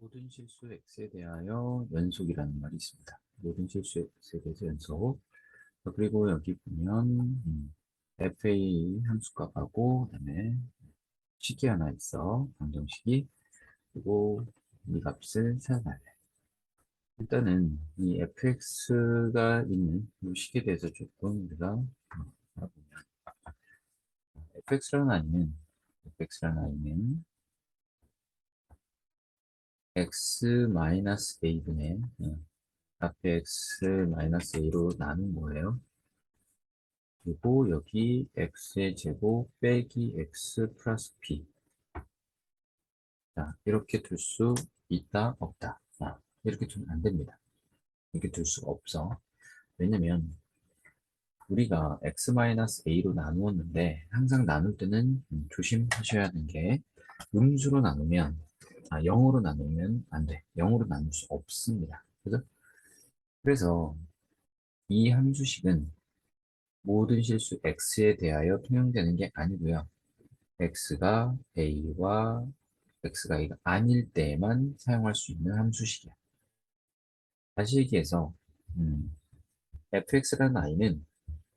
모든 실수 x에 대하여 연속이라는 말이 있습니다. 모든 실수 x에 대해서 연속. 그리고 여기 보면 음, fa 함수값하고 그다음에 식이 하나 있어. 방정식이. 그리고 이 값을 찾아달래. 일단은 이 fx가 있는 이 식에 대해서 조금 우리가 어, 알아보면 fx라는 아이는 fx라는 아이는 x-a분의 어, 앞에 x-a로 나눈 거예요. 그리고 여기 x의 제곱 빼기 x 플러스 b 자, 이렇게 둘 수 있다 없다 자, 이렇게 두면 안 됩니다. 이렇게 둘 수가 없어. 왜냐면 우리가 x-a로 나누었는데 항상 나눌 때는 음, 조심하셔야 하는 게 음수로 나누면 아, 0으로 나누면 안 돼. 0으로 나눌 수 없습니다. 그죠? 그래서 이 함수식은 모든 실수 x에 대하여 통용되는 게 아니고요. x가 a와 x가 a가 아닐 때에만 사용할 수 있는 함수식이야. 다시 얘기해서 음, fx라는 i는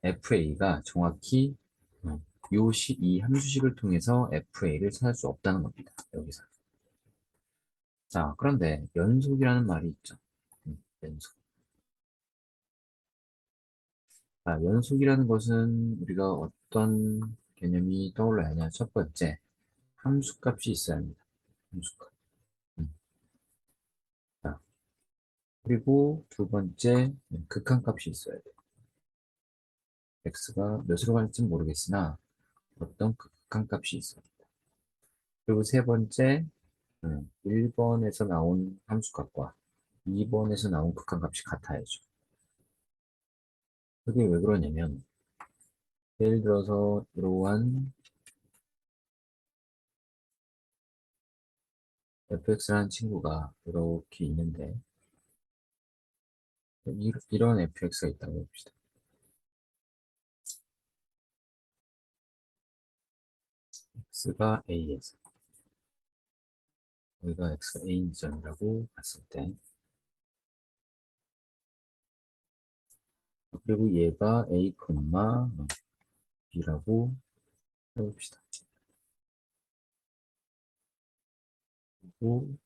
fa가 정확히 어, 요 시, 이 함수식을 통해서 fa를 찾을 수 없다는 겁니다. 여기서. 자, 그런데 연속이라는 말이 있죠. 음, 연속. 아, 연속이라는 것은 우리가 어떤 개념이 떠올라야 하냐. 첫 번째, 함수값이 있어야 합니다. 함수값. 음. 자, 그리고 두 번째, 음, 극한값이 있어야 돼. x가 몇으로 갈지 모르겠으나 어떤 극한값이 있어야 됩니다. 그리고 세 번째, 음, 1번에서 나온 함수값과 2번에서 나온 극한값이 같아야죠. 그게 왜 그러냐면 예를 들어서 이러한 fx라는 친구가 이렇게 있는데 이- 이런 fx가 있다고 해봅시다. x가 a에서 여기가 x가 a 지점이라고 봤을 때 그리고 얘가 a, b라고 해봅시다. 그리고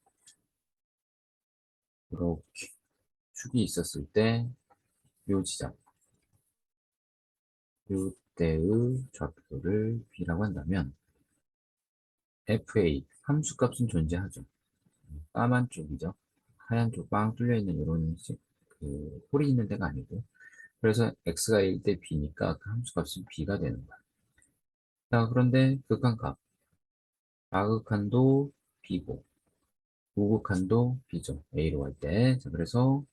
이렇게 축이 있었을 때 요 지점 요때의 좌표를 b라고 한다면 fa 함수값은 존재하죠. 까만 쪽이죠. 하얀 쪽 빵 뚫려 있는 이런 식, 그 홀이 있는 데가 아니고 그래서 x가 1 대 b니까 그 함수값은 b가 되는 거야. 자 그런데 극한값 좌극한도 b고 우극한도 b죠. a로 갈 때. 자 그래서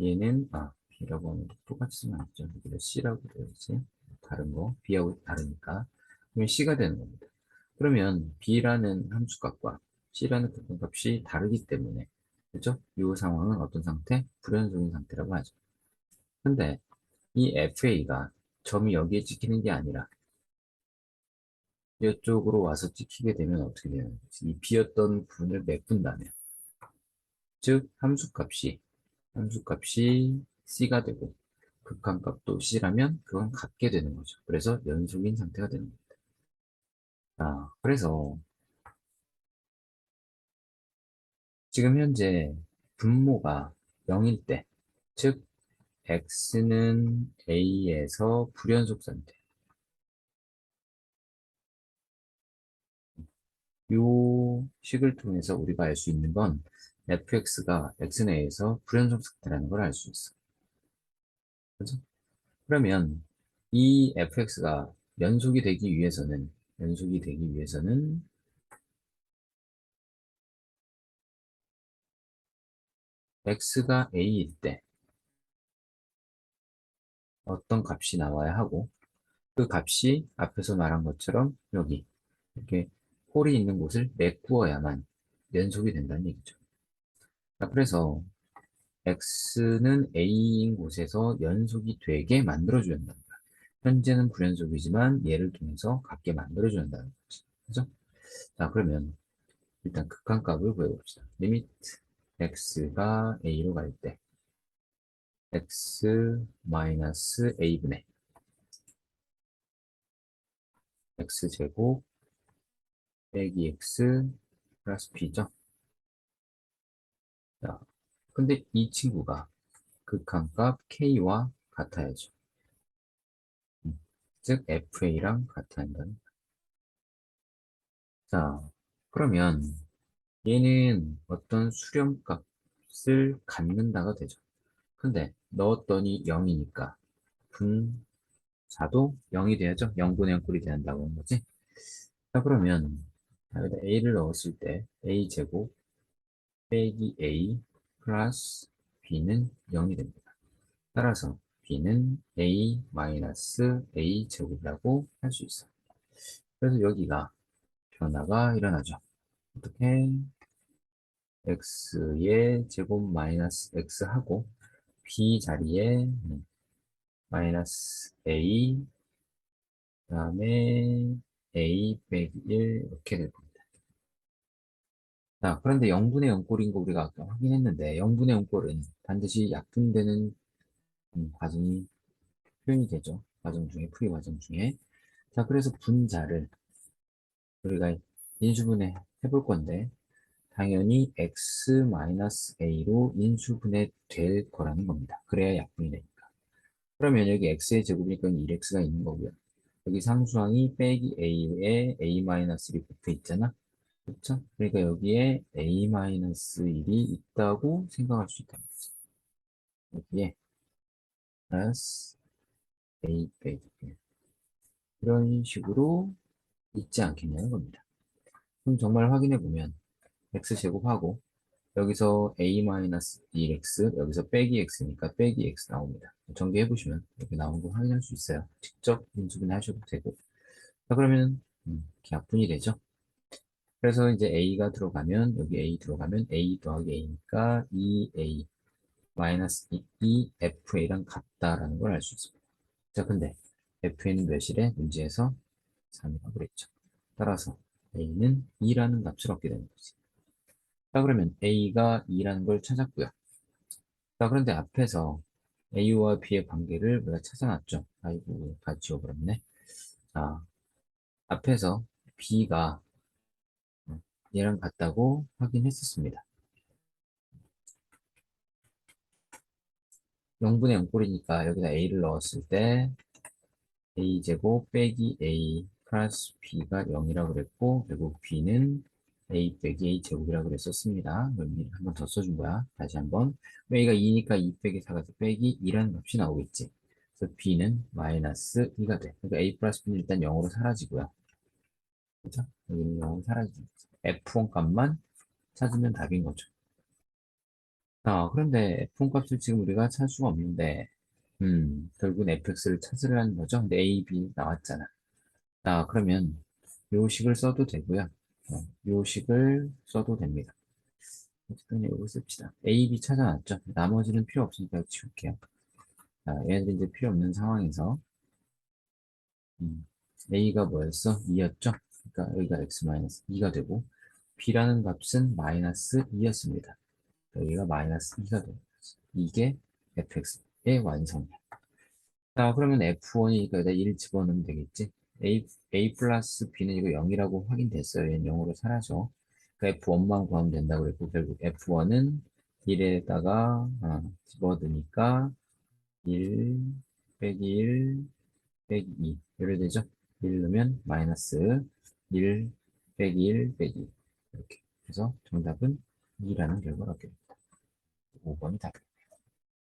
얘는 아 b라고 하면 똑같이 쓰면 안 되죠. 여기다 c라고 되어야지. 다른 거 b하고 다르니까 그러면 c가 되는 겁니다. 그러면 b라는 함수값과 c라는 극한값이 다르기 때문에 그죠? 이 상황은 어떤 상태? 불연속인 상태라고 하죠. 근데 이 FA가 점이 여기에 찍히는 게 아니라 이쪽으로 와서 찍히게 되면 어떻게 되는 거지? 이 비었던 부분을 메꾼다면 즉 함수값이 함수값이 C가 되고 극한값도 C라면 그건 같게 되는 거죠. 그래서 연속인 상태가 되는 겁니 다. 자, 그래서 지금 현재 분모가 0일 때, 즉 x는 a에서 불연속 상태. 요 식을 통해서 우리가 알 수 있는 건 fx가 x는 a에서 불연속 상태라는 걸 알 수 있어. 그죠? 그러면 이 fx가 연속이 되기 위해서는 연속이 되기 위해서는 x가 a일 때 어떤 값이 나와야 하고 그 값이 앞에서 말한 것처럼 여기 이렇게 홀이 있는 곳을 메꾸어야만 연속이 된다는 얘기죠. 자, 그래서 x는 a인 곳에서 연속이 되게 만들어줘야 거야. 현재는 불연속이지만 얘를 통해서 같게 만들어줘야 한다는 거지. 그죠? 자, 그러면 일단 극한값을 구해봅시다. 리미트 x가 a로 갈 때 x 마이너스 a분의 x제곱 빼기 x 플러스 b죠. 자, 근데 이 친구가 극한값 k와 같아야죠. 음, 즉 fa랑 같아야 한다는 자, 그러면 얘는 어떤 수렴값을 갖는다가 되죠. 근데 넣었더니 0이니까 분자도 0이 돼야죠. 0분의 0꼴이 된다고 하는 거지. 자, 그러면 여기다 a를 넣었을 때 a 제곱 빼기 a 플러스 b는 0이 됩니다. 따라서 b는 a 마이너스 a 제곱이라고 할 수 있어요. 그래서 여기가 변화가 일어나죠. 어떻게 x의 제곱 마이너스 x하고 b 자리에 음, 마이너스 a 그 다음에 a 빼기 1 이렇게 될 겁니다. 자, 그런데 0분의 0꼴인 거 우리가 아까 확인했는데 0분의 0꼴은 반드시 약분되는 음, 과정이 표현이 되죠. 과정 중에, 풀이 과정 중에. 자, 그래서 분자를 우리가 인수분해 해볼 건데 당연히 x-a로 인수분해 될 거라는 겁니다. 그래야 약분이 되니까. 그러면 여기 x의 제곱이니까 1x가 있는 거고요. 여기 상수항이 빼기 a에 a-1이 붙어 있잖아. 그렇죠? 그러니까 여기에 a-1이 있다고 생각할 수 있다는 거지. 여기에 플러스 a 빼기 1 이런 식으로 있지 않겠냐는 겁니다. 그럼 정말 확인해 보면 x제곱하고 여기서 a-1x 여기서 빼기 x니까 빼기 x 나옵니다. 전개해 보시면 이렇게 나온 거 확인할 수 있어요. 직접 인수분해 하셔도 되고 자 그러면 음, 약분이 되죠. 그래서 이제 a가 들어가면 여기 a 들어가면 a 더하기 a니까 2a 마이너스 2fa랑 같다라는 걸 알 수 있습니다. 자 근데 fa는 몇이래? 문제에서 3이라고 그랬죠. 따라서 a는 2라는 값을 얻게 되는 거지. 자, 그러면 a가 2라는 걸 찾았고요. 자, 그런데 앞에서 a와 b의 관계를 우리가 찾아놨죠. 아이고, 다 지워버렸네. 자, 앞에서 b가 얘랑 같다고 확인했었습니다. 0분의 0꼴이니까 여기다 a를 넣었을 때 a제곱 빼기 a 플러스 b가 0이라고 그랬고 결국 b는 a 빼기 a 제곱이라고 그랬었습니다. 한번 더 써준 거야. 다시 한번 a가 2니까 2 빼기 4가 빼기 2라는 값이 나오겠지. 그래서 b는 마이너스 2가 돼. 그러니까 a 플러스 b는 일단 0으로 사라지고요. 그죠? 여기는 0으로 사라지죠. f1 값만 찾으면 답인 거죠. 아, 그런데 f1 값을 지금 우리가 찾을 수가 없는데 음, 결국은 fx를 찾으려는 거죠. 근데 a, b 나왔잖아. 자, 그러면 요 식을 써도 되고요. 어, 요 식을 써도 됩니다. 어쨌든 이거 씁시다. A, B 찾아놨죠? 나머지는 필요 없으니까 지울게요. 자, 얘네들 이제 필요 없는 상황에서 음, A가 뭐였어? 2였죠? 그러니까 여기가 x-2가 되고 B라는 값은 마이너스 2였습니다. 여기가 마이너스 2가 되는. 이게 fx의 완성이야. 자, 그러면 f1이니까 여기다 1 집어넣으면 되겠지? a, a 플러스 b는 이거 0이라고 확인됐어요. 얘는 0으로 사라져. 그러니까 f1만 구하면 된다고 그랬고 결국 f1은 1에다가 아, 집어넣으니까 1 빼기 1 빼기 2 이래 되죠? 1 넣으면 마이너스 1 빼기 1 빼기 2 이렇게 그래서 정답은 2라는 결과가 됩니다. 5번이 답입니다.